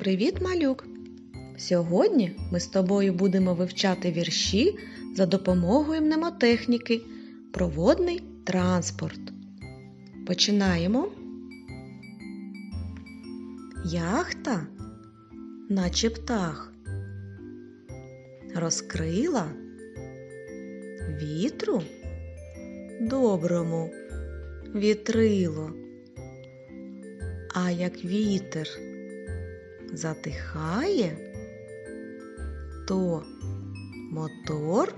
Привіт, малюк! Сьогодні ми з тобою будемо вивчати вірші за допомогою мнемотехніки Проводний транспорт. Починаємо. Яхта, наче птах, розкрила вітру доброму вітрило. А як вітер затихає, то мотор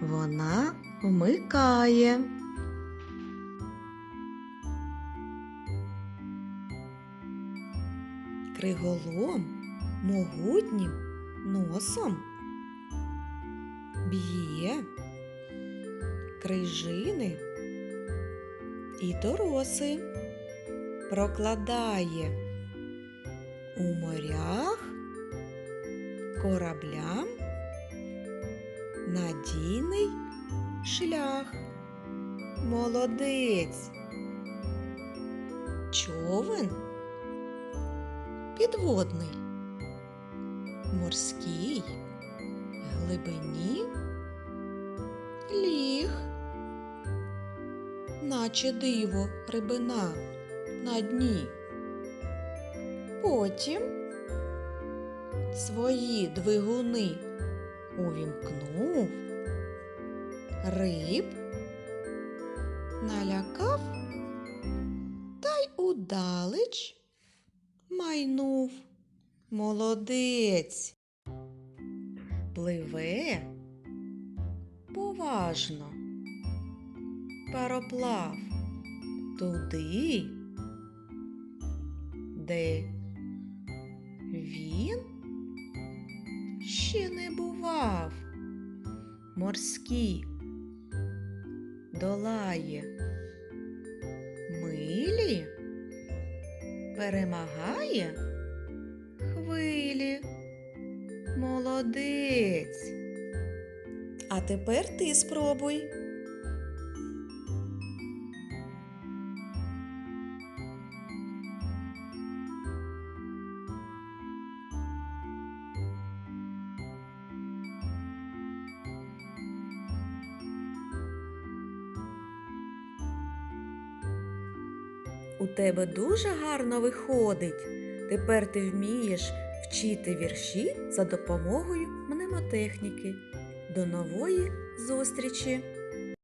вона вмикає. Криголом могутнім носом б'є крижини і тороси прокладає у морях кораблям надійний шлях. Молодець. Човен підводний, морський, глибині ліг, наче диво рибина на дні. Потім свої двигуни увімкнув, риб налякав та й удалеч майнув. Молодець. Пливе поважно. Пароплав туди, де ще не бував. Морські долає милі, перемагає хвилі. Молодець. А тепер ти спробуй. У тебе дуже гарно виходить. Тепер ти вмієш вчити вірші за допомогою мнемотехніки. До нової зустрічі!